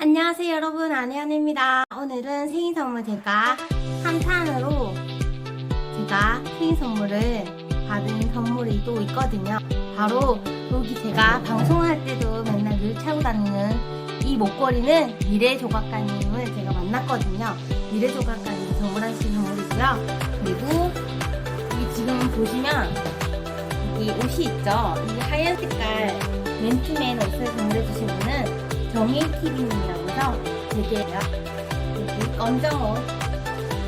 안녕하세요 여러분. 안혜연입니다. 오늘은 생일 선물 제가 3탄으로 제가 생일 선물을 받은 선물이 또 있거든요. 바로 여기 제가 방송할 때도 맨날 늘 차고 다니는 이 목걸이는 미래조각가님을 제가 만났거든요. 미래조각가님 선물하신 선물이고요. 그리고 여기 지금 보시면 이 옷이 있죠. 이 하얀 색깔 맨투맨 옷을 분은 정혜TV님이라고 해서 되게 이렇게 검정옷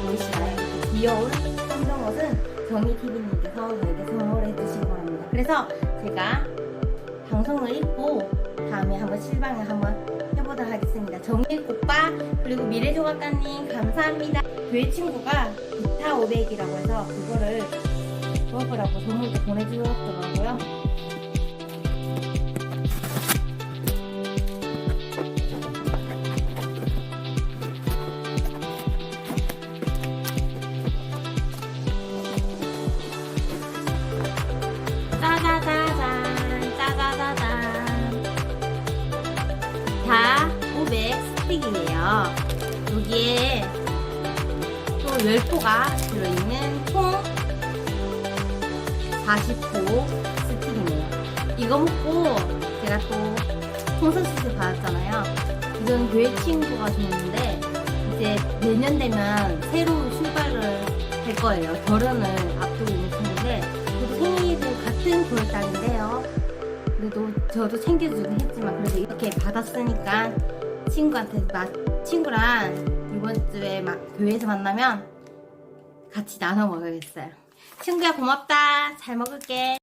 보이시나요? 귀여운 검정옷은 정혜TV님께서 저에게 선물해 주신 겁니다. 그래서 제가 방송을 입고 다음에 한번 실방을 한번 해보도록 하겠습니다. 정일 오빠 그리고 미래조각가님 감사합니다. 교회 친구가 기타 500이라고 해서 그거를 먹으라고 선물도 보내주셨더라고요. 500 스틱이에요. 여기에 또 10포가 들어있는 총 40포 스틱이네요. 이거 먹고 제가 또 콘서트 받았잖아요. 이건 교회 친구가 줬는데 이제 내년 되면 새로 출발을 할 거예요. 결혼을 앞두고 있는 친구인데 저도 생일은 같은 9월달인데요. 그래도 저도 챙겨주긴 했지만 그래도 이렇게 받았으니까 친구한테 마, 친구랑 이번 주에 막 교회에서 만나면 같이 나눠 먹어야겠어요. 친구야 고맙다. 잘 먹을게.